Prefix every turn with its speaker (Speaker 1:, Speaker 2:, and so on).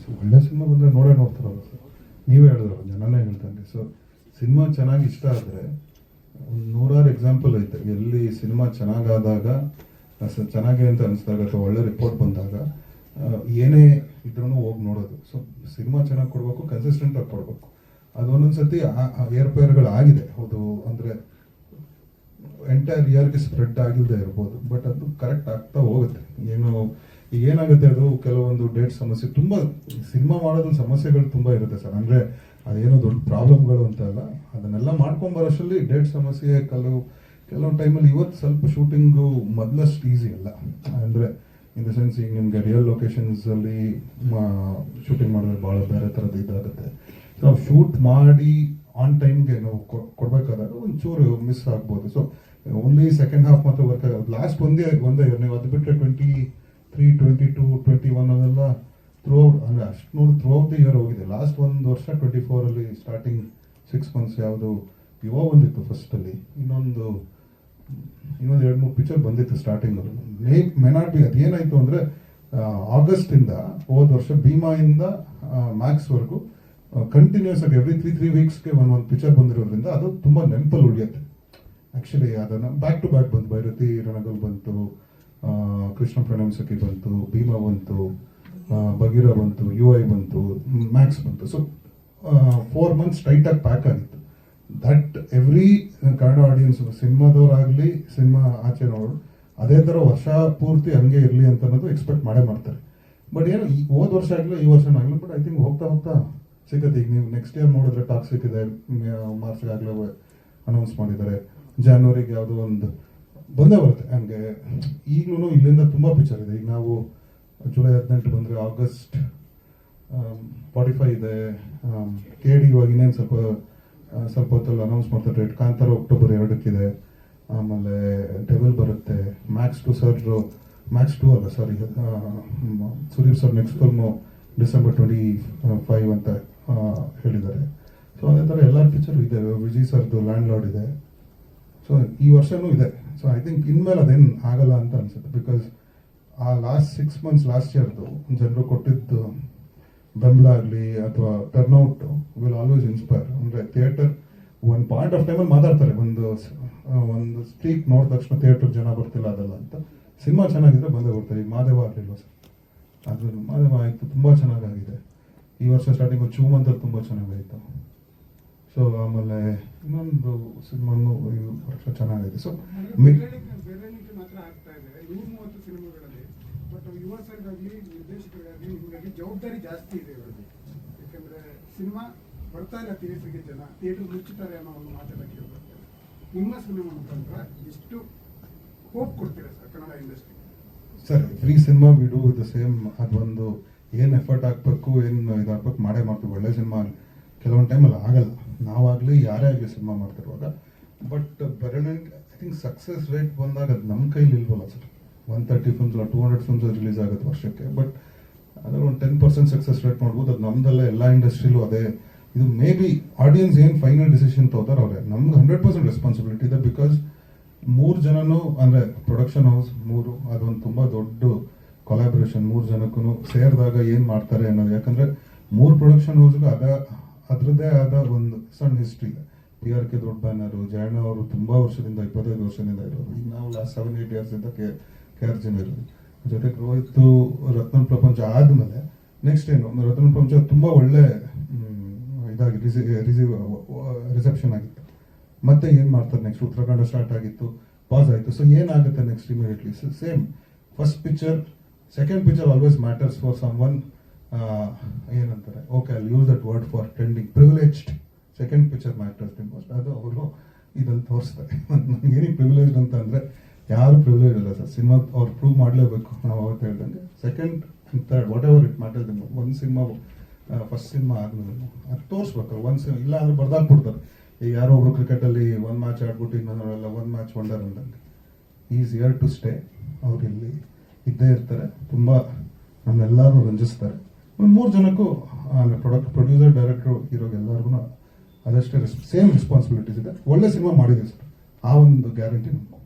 Speaker 1: So ಒಳ್ಳೆ cinema ಬಂದರೆ ನೋಡೇ ನೋಡ್ತಾರಲ್ಲ ಸರ್ ನೀವೇ ಹೇಳಿದ್ರು ಜನನೇ ಹೇಳ್ತಾನೆ ಸೊ ಸಿನಿಮಾ ಚೆನ್ನಾಗಿ ಇಷ್ಟ ಆದರೆ, ಒಂದು ನೂರಾರು ಎಕ್ಸಾಂಪಲ್ ಐತೆ. ಎಲ್ಲಿ ಸಿನಿಮಾ ಚೆನ್ನಾಗಾದಾಗ ಚೆನ್ನಾಗಿದೆ ಅಂತ ಅನಿಸಿದಾಗ ಅಥವಾ ಒಳ್ಳೆ ರಿಪೋರ್ಟ್ ಬಂದಾಗ ಏನೇ ಇದ್ರೂ ಹೋಗಿ ನೋಡೋದು. ಸೊ ಸಿನಿಮಾ ಚೆನ್ನಾಗಿ ಕೊಡಬೇಕು ಕನ್ಸಿಸ್ಟೆಂಟ್ ಆಗಿ ಕೊಡಬೇಕು. ಅದು ಒಂದೊಂದು ಸತಿ ಏರ್ಪೇರ್ಗಳು ಆಗಿದೆ. ಹೌದು, ಅಂದರೆ ಎಂಟೈರ್ ಇಯರ್ಗೆ ಸ್ಪ್ರೆಡ್ ಆಗಿಲ್ಲದೆ ಇರ್ಬೋದು. ಬಟ್ ಅದು ಕರೆಕ್ಟ್ ಆಗ್ತಾ ಹೋಗುತ್ತೆ. ಏನು ಈಗ ಏನಾಗುತ್ತೆ ಅದು? ಕೆಲವೊಂದು ಡೇಟ್ ಸಮಸ್ಯೆ. ತುಂಬ ಸಿನಿಮಾ ಮಾಡೋದ್ರ ಸಮಸ್ಯೆಗಳು ತುಂಬ ಇರುತ್ತೆ ಸರ್. ಅಂದರೆ ಅದೇನೋ ದೊಡ್ಡ ಪ್ರಾಬ್ಲಮ್ಗಳು ಅಂತ ಅಲ್ಲ. ಅದನ್ನೆಲ್ಲ ಮಾಡ್ಕೊಂಡ್ ಬರೋಷ್ಟರಲ್ಲಿ ಡೇಟ್ ಸಮಸ್ಯೆ, ಕೆಲವು, ಕೆಲವೊಂದು ಟೈಮಲ್ಲಿ ಇವತ್ತು ಸ್ವಲ್ಪ ಶೂಟಿಂಗು ಮೊದಲಷ್ಟು ಈಸಿ ಅಲ್ಲ. ಅಂದರೆ ಇನ್ ದ ಸೆನ್ಸ್ ಈಗ ನಿಮಗೆ ರಿಯಲ್ ಲೊಕೇಶನ್ಸಲ್ಲಿ ಶೂಟಿಂಗ್ ಮಾಡಿದ್ರೆ ಭಾಳ ಬೇರೆ ಥರದ್ದು ಇದಾಗುತ್ತೆ. ಸೊ ನಾವು ಶೂಟ್ ಮಾಡಿ ಆನ್ ಟೈಮ್ಗೆ ನಾವು ಕೊಡಬೇಕಾದಾಗ ಒಂಚೂರು ಮಿಸ್ ಆಗ್ಬೋದು. ಸೊ ಓನ್ಲಿ ಸೆಕೆಂಡ್ ಹಾಫ್ ಮಾತ್ರ ವರ್ಕ್ ಆಗೋದು. ಲಾಸ್ಟ್ ಒಂದೇ ಒಂದೇ, ನೀವು ಅದು ಬಿಟ್ಟರೆ twenty three twenty two twenty one ಅದೆಲ್ಲ ಥ್ರೂ ಅಂದರೆ ಅಷ್ಟು ಥ್ರೂ ಔಟ್ ದಿ ಇಯರ್ ಹೋಗಿದೆ. ಲಾಸ್ಟ್ ಒಂದು ವರ್ಷ ಟ್ವೆಂಟಿ ಫೋರಲ್ಲಿ ಸ್ಟಾರ್ಟಿಂಗ್ ಸಿಕ್ಸ್ ಮಂತ್ಸ್ ಯಾವುದು ಯುವ ಒಂದಿತ್ತು ಫಸ್ಟಲ್ಲಿ ಇನ್ನೊಂದು ಇನ್ನೊಂದು ಎರಡು ಮೂರು ಪಿಕ್ಚರ್ ಬಂದಿತ್ತು ಸ್ಟಾರ್ಟಿಂಗಲ್ಲಿ ಮೇ ಮೆನಾಟ್ ಬಿ ಅದೇನಾಯಿತು ಅಂದರೆ ಆಗಸ್ಟಿಂದ ಹೋದ ವರ್ಷ ಭೀಮಾಯಿಂದ ಮ್ಯಾಕ್ಸ್ವರೆಗೂ ಕಂಟಿನ್ಯೂಸ್ ಆಗಿ ಎವ್ರಿ ತ್ರೀ ತ್ರೀ ವೀಕ್ಸ್ಗೆ ಒಂದು ಒಂದು ಪಿಕ್ಚರ್ ಬಂದಿರೋದ್ರಿಂದ ಅದು ತುಂಬ ನೆನಪಲ್ಲಿ ಉಳಿಯುತ್ತೆ. ಆ್ಯಕ್ಚುಲಿ ಅದನ್ನು ಬ್ಯಾಕ್ ಟು ಬ್ಯಾಕ್ ಬಂತು. ಭೈರತಿ ರಣಗಲ್ ಬಂತು. ಕೃಷ್ಣ ಪ್ರಣಮ್ ಸಖಿ ಬಂತು, ಭೀಮಾ ಬಂತು ಬಗೀರ ಬಂತು ಯು ಐ ಬಂತು ಮ್ಯಾಕ್ಸ್ ಬಂತು. ಸೊ ಫೋರ್ ಮಂತ್ಸ್ ಟೈಟಾಗಿ ಪ್ಯಾಕ್ ಆಗಿತ್ತು. ದಟ್ ಎವ್ರಿ ಕನ್ನಡ ಆಡಿಯನ್ಸ್ ಸಿನಿಮಾದವರಾಗಲಿ, ಸಿನಿಮಾ ಆಚೆ ನೋಡೋರು ಅದೇ ಥರ ವರ್ಷ ಪೂರ್ತಿ ಹಂಗೆ ಇರಲಿ ಅಂತ ಅನ್ನೋದು ಎಕ್ಸ್ಪೆಕ್ಟ್ ಮಾಡೇ ಮಾಡ್ತಾರೆ. ಬಟ್ ಏನು, ಈ ಹೋದ ವರ್ಷ ಆಗಲಿ, ಈ ವರ್ಷ ಆಗಲಿ ಬಟ್ ಐ ಥಿಂಕ್ ಹೋಗ್ತಾ ಹೋಗ್ತಾ ಸಿಗತ್ತೆ. ಈಗ ನೀವು ನೆಕ್ಸ್ಟ್ ಇಯರ್ ನೋಡಿದ್ರೆ ಟಾಕ್ಸಿಕ್ ಇದೆ ಮಾರ್ಚ್ಗಾಗಲೇ ಅನೌನ್ಸ್ ಮಾಡಿದ್ದಾರೆ. ಜಾನ್ವರಿಗೆ ಯಾವುದೋ ಒಂದು ಬಂದೇ ಬರುತ್ತೆ. ನನಗೆ ಈಗಲೂ ಇಲ್ಲಿಂದ ತುಂಬ ಪಿಕ್ಚರ್ ಇದೆ. ಈಗ ನಾವು ಜುಲೈ ಹದಿನೆಂಟು ಬಂದರೆ ಆಗಸ್ಟ್ ಫಾರ್ಟಿ ಫೈವ್ ಇದೆ ಕೆ ಡಿ ಇವಾಗ ಇನ್ನೇನು ಸ್ವಲ್ಪ ಸ್ವಲ್ಪ ಹೊತ್ತಲ್ಲಿ ಅನೌನ್ಸ್ ಮಾಡ್ತಾರೆ ಡೇಟ್ ಕಾಂತಾರ ಅಕ್ಟೋಬರ್ ಎರಡಕ್ಕಿದೆ. ಆಮೇಲೆ ಡೆವಿಲ್ ಬರುತ್ತೆ. Max two sir Max two ಅಲ್ಲ sorry Sudeep sir next film December twenty five ಅಂತ ಹೇಳಿದ್ದಾರೆ. ಸೊ ಅದೇ ಥರ ಎಲ್ಲ ಪಿಕ್ಚರ್ ಇದೆ. ವಿಜಯ್ ಸರ್ದು ಲ್ಯಾಂಡ್ ಲಾರ್ಡ್ ಇದೆ. ಸೊ ಈ ವರ್ಷನೂ ಇದೆ. ಸೊ ಐ ಥಿಂಕ್ ಇನ್ಮೇಲೆ ಅದೇನು ಆಗಲ್ಲ ಅಂತ ಅನ್ಸುತ್ತೆ. ಬಿಕಾಸ್ ಆ ಲಾಸ್ಟ್ ಸಿಕ್ಸ್ ಮಂತ್ಸ್ ಲಾಸ್ಟ್ ಇಯರ್ದು ಜನರು ಕೊಟ್ಟಿದ್ದು ಬೆಂಬಲ ಆಗಲಿ ಅಥವಾ ಟರ್ನ್ಔಟ್ ವಿಲ್ ಆಲ್ವೇಸ್ ಇನ್ಸ್ಪೈರ್ ಅಂದರೆ ಥಿಯೇಟರ್ ಒಂದು ಪಾಯಿಂಟ್ ಆಫ್ ಟೈಮಲ್ಲಿ ಮಾತಾಡ್ತಾರೆ. ಒಂದು ಒಂದು ಸ್ಟ್ರೀಕ್ ನೋಡಿದ ತಕ್ಷಣ ಥಿಯೇಟರ್ ಜನ ಬರ್ತಿಲ್ಲ ಅದೆಲ್ಲ ಅಂತ. ಸಿನಿಮಾ ಚೆನ್ನಾಗಿದ್ರೆ ಬಂದೇ ಬರ್ತಾರೆ ಈಗ ಮಾದೇವ ಆಗಲಿಲ್ವ ಸರ್? ಅದು ಮಾದೇವ ಆಯಿತು. ತುಂಬ ಚೆನ್ನಾಗಾಗಿದೆ. ಈ ವರ್ಷ ಸ್ಟಾರ್ಟಿಂಗ್ ಚೂಮಂತಲ್ಲಿ ತುಂಬ ಚೆನ್ನಾಗಾಯಿತು. ಸೊ ಆಮೇಲೆ ಇನ್ನೊಂದು ಸಿನಿಮಾನು ಈ ವರ್ಷ ಚೆನ್ನಾಗಿದೆ. ಸೊ ಮಿಡ್
Speaker 2: ಜವಾಬ್ದಾರಿ ಜಾಸ್ತಿ ಇದೆ ಇವರಿಗೆ ಯಾಕಂದ್ರೆ ಸಿನಿಮಾ ಬರ್ತಾ ಇಲ್ಲ ಥಿಯೇಟರ್ಗೆ ಜನ. ಥಿಯೇಟರ್ ಮುಚ್ಚುತ್ತಾರೆ ಅನ್ನೋ ಒಂದು ಮಾತೆಲ್ಲ ಕೇಳ್ಬರ್ತಾರೆ ನಿಮ್ಮ ಸಿನಿಮಾ ಮುಖಾಂತರ ಎಷ್ಟು ಹೋಪ್ ಕೊಡ್ತೀರಾ sir Kannada industry
Speaker 1: sir free cinema ವಿಡು do the same ಅದೊಂದು ಏನು ಎಫರ್ಟ್ ಹಾಕ್ಬೇಕು ಏನು ಇದಾಗಬೇಕು ಮಾಡೇ ಮಾಡ್ತೀವಿ. ಒಳ್ಳೆ ಸಿನಿಮಾ ಕೆಲವೊಂದು ಟೈಮಲ್ಲಿ ಆಗಲ್ಲ. ನಾವಾಗಲಿ ಯಾರೇ ಆಗಲಿ ಸಿನಿಮಾ ಮಾಡ್ತಿರುವಾಗ ಬಟ್ ಬೆರಳಿಗೆ ಐ ಥಿಂಕ್ ಸಕ್ಸಸ್ ರೇಟ್ ಬಂದಾಗ ಅದು ನಮ್ಮ ಕೈಲಿ ಇಲ್ವಲ್ಲ sir. One thirty films two hundred films release ಆಗುತ್ತೆ ವರ್ಷಕ್ಕೆ. ಬಟ್ ಅದರಲ್ಲಿ ಒಂದು ಟೆನ್ ಪರ್ಸೆಂಟ್ ಸಕ್ಸಸ್ ರೇಟ್ ಮಾಡ್ಬೋದು ಅದು ನಮ್ದಲ್ಲ, ಎಲ್ಲ ಇಂಡಸ್ಟ್ರಿಲೂ ಅದೇ. ಇದು ಮೇ ಬಿ ಆಡಿಯನ್ಸ್ ಏನು ಫೈನಲ್ ಡಿಸಿಷನ್ ತಗೋತಾರೆ ಅವರೇ. ನಮ್ಗೆ ಹಂಡ್ರೆಡ್ ಪರ್ಸೆಂಟ್ ರೆಸ್ಪಾನ್ಸಿಬಿಲಿಟಿ ಇದೆ ಬಿಕಾಸ್ ಮೂರು ಜನನೂ, ಅಂದರೆ ಪ್ರೊಡಕ್ಷನ್ ಹೌಸ್ ಮೂರು, ಅದೊಂದು ತುಂಬ ದೊಡ್ಡ ಕೊಲಾಬ್ರೇಷನ್ ಮೂರು ಜನಕ್ಕೂ ಸೇರಿದಾಗ ಏನು ಮಾಡ್ತಾರೆ ಅನ್ನೋದು. ಯಾಕಂದರೆ ಮೂರು ಪ್ರೊಡಕ್ಷನ್ ಹೌಸ್ಗೂ ಅದ ಅದರದ್ದೇ ಆದ ಒಂದು ಸಣ್ಣ ಹಿಸ್ಟ್ರಿ ಇದೆ ಪಿ ಆರ್ ಕೆ ದೊಡ್ಡ ಬ್ಯಾನರು ಜಯಣ್ಣ ಅವರು ತುಂಬ ವರ್ಷದಿಂದ, ಇಪ್ಪತ್ತೈದು ವರ್ಷದಿಂದ ಇರೋದು. ಈಗ ನಾವು ಲಾಸ್ಟ್ ಸೆವೆನ್ ಏಯ್ಟ್ ಇಯರ್ಸಿಂದ ಕೆ ಕೆ ಆರ್ ಜಿನ ಇರೋದು. ಜೊತೆಗೆ ರೋಹಿತ್ ರತ್ನ ಪ್ರಪಂಚ ಆದಮೇಲೆ ನೆಕ್ಸ್ಟ್ ಏನು? ರತ್ನ ಪ್ರಪಂಚ ತುಂಬ ಒಳ್ಳೆ ಇದಾಗಿ ರಿಸಿ ರಿಸೀವ್ ರಿಸೆಪ್ಷನ್ ಆಗಿತ್ತು. ಮತ್ತೆ ಏನು ಮಾಡ್ತಾರೆ ನೆಕ್ಸ್ಟ್ ಉತ್ತರಾಖಂಡ ಸ್ಟಾರ್ಟ್ ಆಗಿತ್ತು ಪಾಸ್ ಆಯಿತು. ಸೊ ಏನಾಗುತ್ತೆ next immediately same first picture second picture always matters for someone ಏನಂತಾರೆ? ಓಕೆ ಅಲ್ಲಿ use that word for trending privileged second picture matters the most ಅದು ಅವರು ಇದಲ್ಲಿ ತೋರಿಸ್ತಾರೆ. ನನಗೆ ಪ್ರಿವಿಲೇಜ್ ಅಂತ ಅಂದರೆ ಯಾರು ಪ್ರಿವಿಲೇಜ್ ಇಲ್ಲ ಸರ್. ಸಿನಿಮಾ ಅವ್ರು ಪ್ರೂವ್ ಮಾಡಲೇಬೇಕು ನಾವು ಅವತ್ತು ಹೇಳ್ದಂಗೆ. Second third whatever it matter ಒಂದು ಸಿನಿಮಾ ಫಸ್ಟ್ ಸಿನಿಮಾ ಆದ್ಮೇಲೆ ಅದು ತೋರಿಸ್ಬೇಕು ಒಂದು ಸಿನಿಮಾ, ಇಲ್ಲ ಅಂದ್ರೆ ಬರ್ದಾಕ್ಬಿಡ್ತಾರೆ ಈಗ ಯಾರೋ ಒಬ್ರು ಕ್ರಿಕೆಟಲ್ಲಿ ಒಂದು ಮ್ಯಾಚ್ ಆಡ್ಬಿಟ್ಟು ಇನ್ನೊಂದಲ್ಲ ಒಂದು ಮ್ಯಾಚ್ ವಂಡರ್ ಅಂದಂಗೆ. ಈಸ್ ಇಯರ್ ಟು ಸ್ಟೇ ಅವ್ರು ಇಲ್ಲಿ ಇದ್ದೇ ಇರ್ತಾರೆ. ತುಂಬ ನಮ್ಮೆಲ್ಲರೂ ರಂಜಿಸ್ತಾರೆ. ಒಂದು ಮೂರು ಜನಕ್ಕೂ ಪ್ರೊಡಕ್ಟ್ ಪ್ರೊಡ್ಯೂಸರ್ ಡೈರೆಕ್ಟ್ರು ಹೀರೋಗೆ ಎಲ್ಲರಿಗೂ ಅದಷ್ಟೇ ರೆಸ್ ಸೇಮ್ ರೆಸ್ಪಾನ್ಸಿಬಿಲಿಟೀಸ್ ಇದೆ. ಒಳ್ಳೆ ಸಿನಿಮಾ ಮಾಡಿದೆ ಸರ್. ಆ ಒಂದು ಗ್ಯಾರಂಟಿ ನಮ್ಗೆ.